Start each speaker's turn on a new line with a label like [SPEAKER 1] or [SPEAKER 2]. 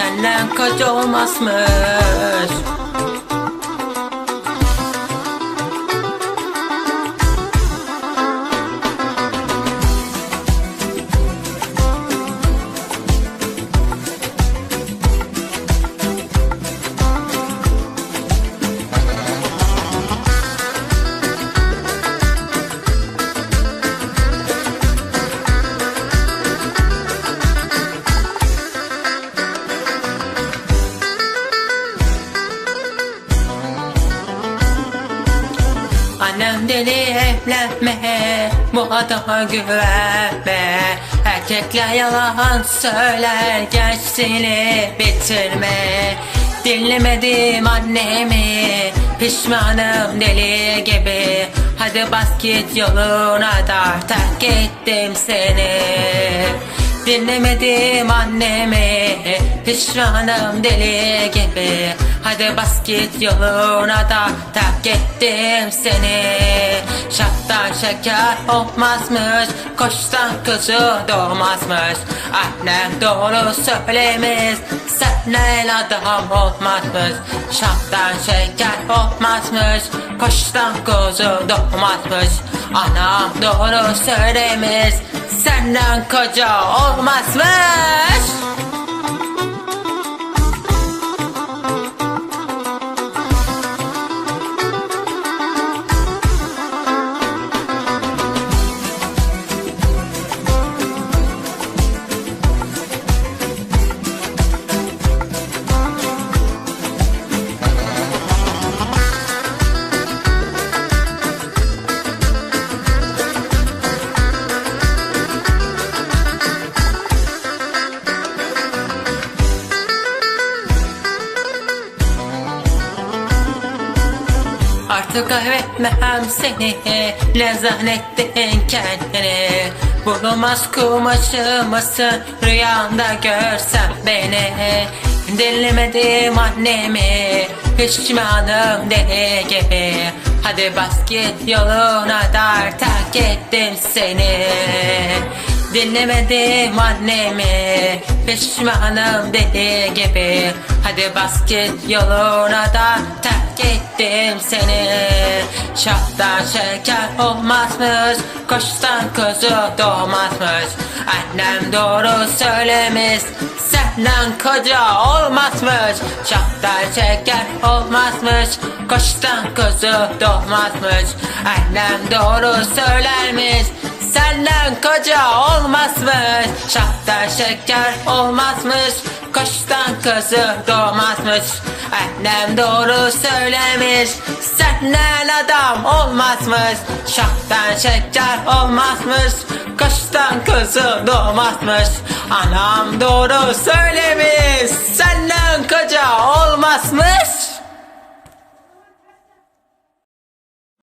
[SPEAKER 1] Senden koca olmazmış Annem dedi evlenme Bu adama güvenme. Erkekler yalan söyler Gençliğini bitirme. Dinlemedim annemi Pişmanım deli gibi. Hadi bas git yoluna da Terk ettim seni Dinlemedim annemi Pişmanım deli gibi. Hadi bas git yoluna da Terk ettim seni. Şaptan şeker olmazmış Koştan kuzu doğmazmış. Annem doğru söylemiş Senden adam olmazmış. Şaptan şeker olmazmış Koştan kuzu doğmazmış. Anam doğru söylemiş Senden koca olmazmış Artık kaybetmem seni Ne zannettin kendini? Bulunmaz kumaşı mısın Rüyanda görsem beni. Dinlemedim annemi Pişmanım deli gibi. Hadi bas git yoluna dar Terk ettim seni. Dinlemedim annemi Pişmanım deli gibi Hadi bas git yoluna da Terk ettim seni. Şahtan şeker olmazmış Koştan kuzu doğmazmış. Annem doğru söylemiş Senden koca olmazmış. Şahtan şeker olmazmış Koştan kuzu doğmazmış. Annem doğru söylermiş Senden koca olmazmış. Şahtan şeker olmazmış Kıştan kızı doğmazmış. Annem doğru söylemiş. Senden adam olmazmış. Şaktan şeker olmazmış. Kıştan kızı doğmazmış. Anam doğru söylemiş. Senden koca olmazmış.